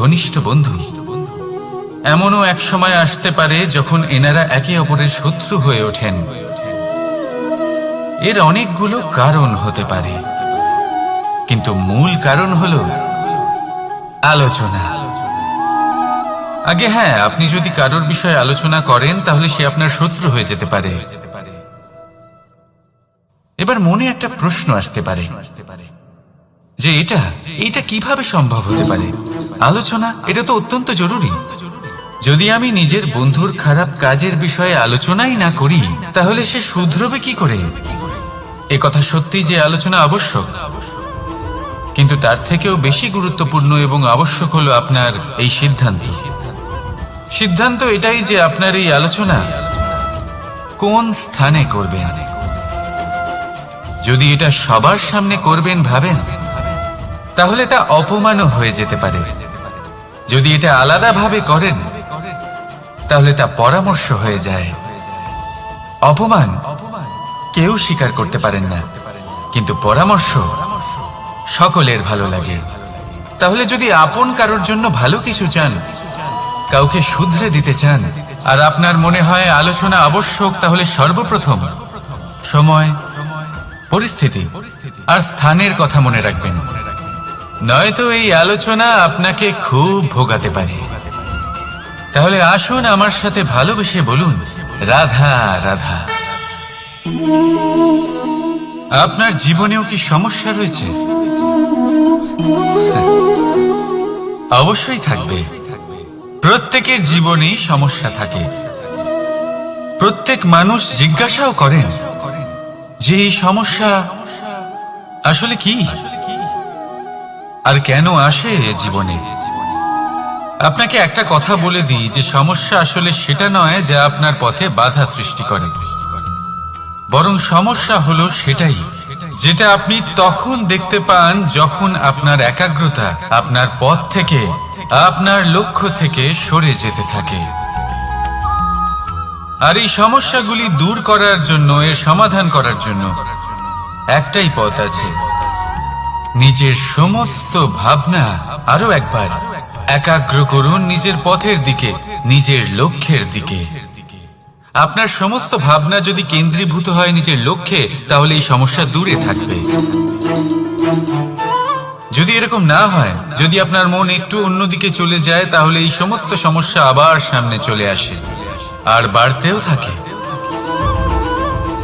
ঘনিষ্ঠ বন্ধু। এমনও এক সময় আসতে পারে যখন এনারা একে অপরের শত্রু হয়ে ওঠেন। এর অনেকগুলো কারণ হতে পারে। কিন্তু মূল কারণ হল আলোচনা। আগে হ্যাঁ আপনি যদি কারোর বিষয়ে আলোচনা করেন, তাহলে সে আপনার শত্রু হয়ে যেতে পারে। এবার মনে একটা প্রশ্ন আসতে পারে। যে এটা এটা কীভাবে সম্ভব হতে পারে? আলোচনা, এটা তো অত্যন্ত জরুরি। যদি আমি নিজের বন্ধুর খারাপ কাজের বিষয়ে আলোচনাই না করি, তাহলে সে শুধরবে কি করে? এ কথা সত্যি যে আলোচনা আবশ্যক। কিন্তু তার থেকেও বেশি গুরুত্বপূর্ণ এবং আবশ্যক হলো আপনার এই সিদ্ধান্ত। সিদ্ধান্ত এটাই যে আপনার এই আলোচনা কোন স্থানে করবেন? যদি এটা সবার সামনে করবেন, ভাবেন তাহলে তা অপমানও হয়ে যেতে পারে। যদি এটা আলাদাভাবে করেন, তাহলে তা পরামর্শ হয়ে যায়। অপমান কেউ স্বীকার করতে পারেন না, কিন্তু পরামর্শ সকলের ভালো লাগে। তাহলে যদি আপন কারোর জন্য ভালো কিছু চান, কাউকে শুধরে দিতে চান, আর আপনার মনে হয় আলোচনা আবশ্যক, তাহলে সর্বপ্রথম সময়, পরিস্থিতি আর স্থানের কথা মনে রাখবেন। নয়তো এই আলোচনা আপনাকে খুব ভোগাতে পারে। তাহলে আসুন আমার সাথে ভালোবেসে বলুন, রাধা রাধা। আপনার জীবনেও কি সমস্যা রয়েছে? অবশ্যই থাকবে। প্রত্যেকের জীবনেই সমস্যা থাকে। প্রত্যেক মানুষ জিজ্ঞাসাও করেন যে এই সমস্যা আসলে কি? আর কেন আসে এ জীবনে? আপনাকে একটা কথা বলে দিই যে সমস্যা আসলে সেটা নয় যা আপনার পথে বাধা সৃষ্টি করে। বরং সমস্যা হলো সেটাই, যেটা আপনি তখন দেখতে পান যখন আপনার একাগ্রতা আপনার পথ থেকে, আপনার লক্ষ্য থেকে সরে যেতে থাকে। আর এই সমস্যাগুলি দূর করার জন্য, এর সমাধান করার জন্য একটাই পথ আছে। নিজের সমস্ত ভাবনা আরও একবার একাগ্র করুন নিজের পথের দিকে, নিজের লক্ষ্যের দিকে। আপনার সমস্ত ভাবনা যদি কেন্দ্রীভূত হয় নিজের লক্ষ্যে, তাহলে এই সমস্যা দূরে থাকবে। যদি এরকম না হয়, যদি আপনার মন একটু অন্যদিকে চলে যায়, তাহলে এই সমস্ত সমস্যা আবার সামনে চলে আসে। আর বাড়তেও থাকে।